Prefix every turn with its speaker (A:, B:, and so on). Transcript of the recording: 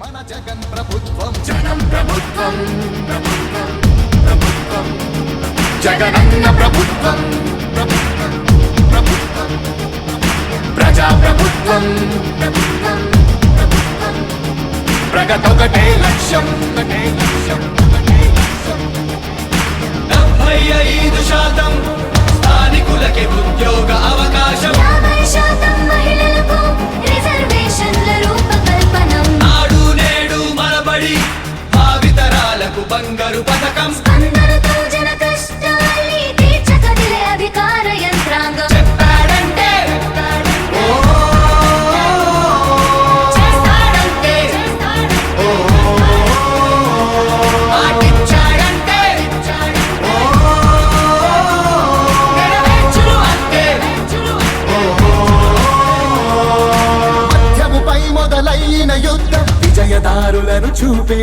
A: మన జగన్ ప్రభుత్వం. జనం ప్రభుత్వం ప్రభుత్వం జగనన్న ప్రభుత్వం ప్రభుత్వం ప్రభుత్వం. ప్రజా ప్రభుత్వం ప్రభుత్వం ప్రభుత్వం. ప్రగతొకటే లక్ష్యం ఒకటే లక్ష్యం ఒకటే లక్ష్యం.
B: డెబ్బై ఐదు శాతం బంగారు పథకం.
C: అందరితో జన కష్టాల్ని తీర్చకదిలే అధికార యంత్రాంగం.
B: చెప్పాడంటే ఓ
C: చేస్తాడంటే
B: మాటిచ్చాడంటే ఓ నెరవేర్చును అంతే
A: మధ్యముపై మొదలైన యుద్ధం విజయదారులను చూపే